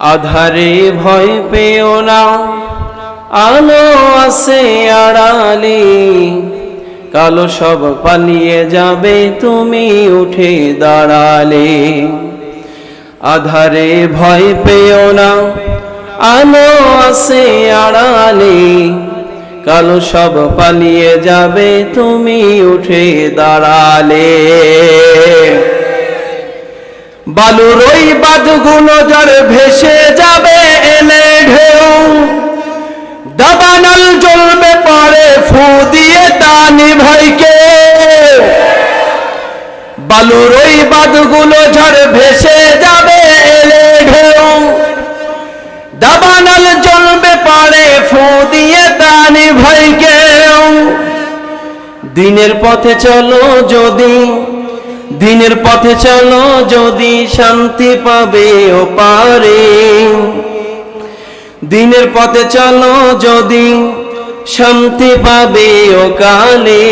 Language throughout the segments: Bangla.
আধারে ভয় পেও না। আলো আছে আড়ালে, কালো সব পালিয়ে যাবে, তুমি উঠে দাঁড়ালে। আধারে ভয় পেও না, আলো আছে আড়ালে, কালো সব পালিয়ে যাবে, তুমি উঠে দাঁড়ালে। বালুর ওই বাদগুলো যার ভেসে যাবে এলে ঢেউ। দাবানল জ্বলবে পারে ফু দিয়ে টানি ভাইকে বালুর ওই বাদগুলো ঝড় ভেসে যাবে এলে ঢেউ। দাবানল জ্বলবে পারে ফু দিয়ে টানি ভাইকে দিনের পথে চলো যদি দিনের পথে চলো, যদি শান্তি পাবে ও পারে। দিনের পথে চলো, যদি শান্তি পাবে ও কালে।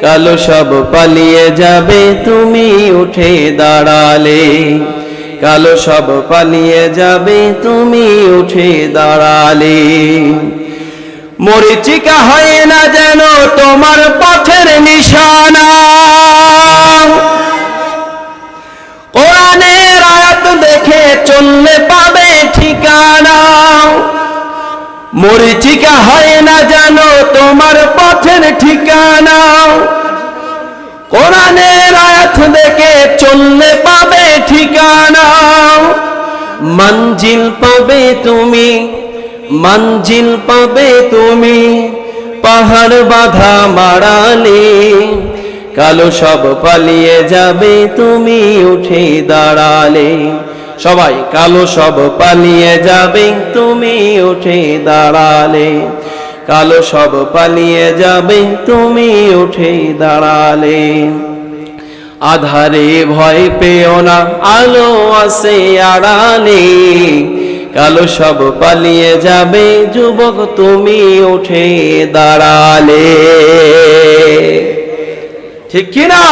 কালো সব পালিয়ে যাবে, তুমি উঠে দাঁড়ালে। কালো সব পালিয়ে যাবে, তুমি উঠে দাঁড়ালে। মরিচিকা হয় না যেন, তোমার পথের নিশানা। মরিচিকা হয় না যেন তোমার পথের ঠিকানা। কোরআনের আয়াত দেখে চললে পাবে ঠিকানা। মঞ্জিল পাবে তুমি, মঞ্জিল পাবে তুমি, পাহাড় বাধা মারালে কালো সব পালিয়ে যাবে তুমি উঠে দাঁড়ালে। সবাই কালো সব পালিয়ে যাবে, তুমি উঠে দাঁড়ালে। কালো সব পালিয়ে যাবে, তুমি উঠে দাঁড়ালে। আধারে ভয় পেও না, আলো আছে আড়ালে। কালো সব পালিয়ে যাবে, যুবক তুমি উঠে দাঁড়ালে। ঠিক কিনা?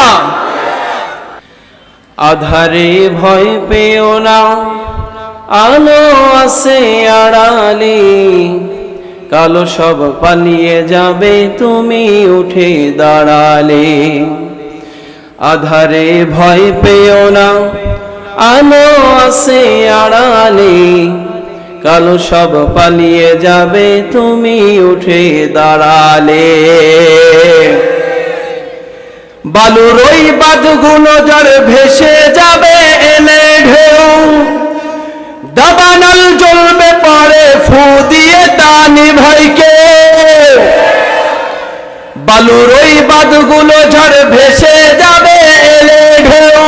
আধারে ভয় পেও না। আলো আছে আড়ালে, কালো সব পালিয়ে যাবে, তুমি উঠে দাঁড়ালে। আধারে ভয় পেও না, আলো আছে আড়ালে, কালো সব পালিয়ে যাবে, তুমি উঠে দাঁড়ালে। বালুর ওই বাদগুলো যার ভেসে যাবে এলে ঢেউ। দাবানল জ্বলবে পারে ফু দিয়ে টানি ভাইকে বালুর ওই বাদগুলো ঝড় ভেসে যাবে এলে ঢেউ।